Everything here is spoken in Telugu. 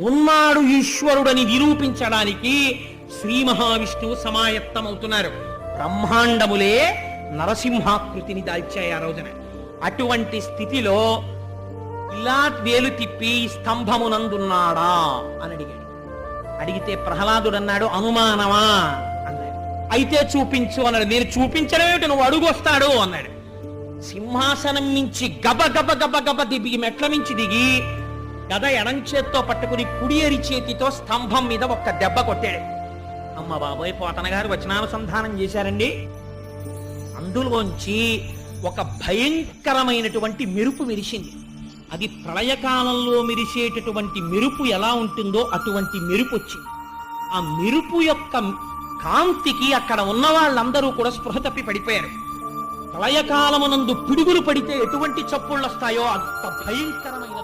ఉన్నాడు ఈశ్వరుడని నిరూపించడానికి శ్రీ మహావిష్ణువు సమాయత్తమవుతున్నారు. బ్రహ్మాండములే నరసింహాకృతిని దాల్చాయి ఆ రోజున. అటువంటి స్థితిలో ఇలా వేలు తిప్పి స్తంభమునందున్నాడా అని అడిగాడు. అడిగితే ప్రహ్లాదుడు అన్నాడు అనుమానమా? అన్నాడు. అయితే చూపించు అన్నాడు. నేను చూపించడం ఏమిటి? నువ్వు అడుగొస్తాడు అన్నాడు. సింహాసనం నుంచి గబ గబ గబ గబ దిగి మెట్ల నుంచి దిగి గద ఎడం చేత్తో పట్టుకుని కుడి ఎరి చేతితో స్తంభం మీద ఒక్క దెబ్బ కొట్టాడు. అమ్మ బాబోయ్ పోతన గారు వచనానుసంధానం చేశారండి. అందులోంచి ఒక భయంకరమైనటువంటి మెరుపు మెరిసింది. అది ప్రళయకాలంలో మెరిసేటటువంటి మెరుపు ఎలా ఉంటుందో అటువంటి మెరుపు వచ్చింది ఆ మెరుపు యొక్క కాంతికి అక్కడ ఉన్న వాళ్ళందరూ కూడా స్పృహ తప్పి పడిపోయారు. ప్రళయకాలమునందు పిడుగులు పడితే ఎటువంటి చప్పుళ్ళు వస్తాయో అంత భయంకరమైన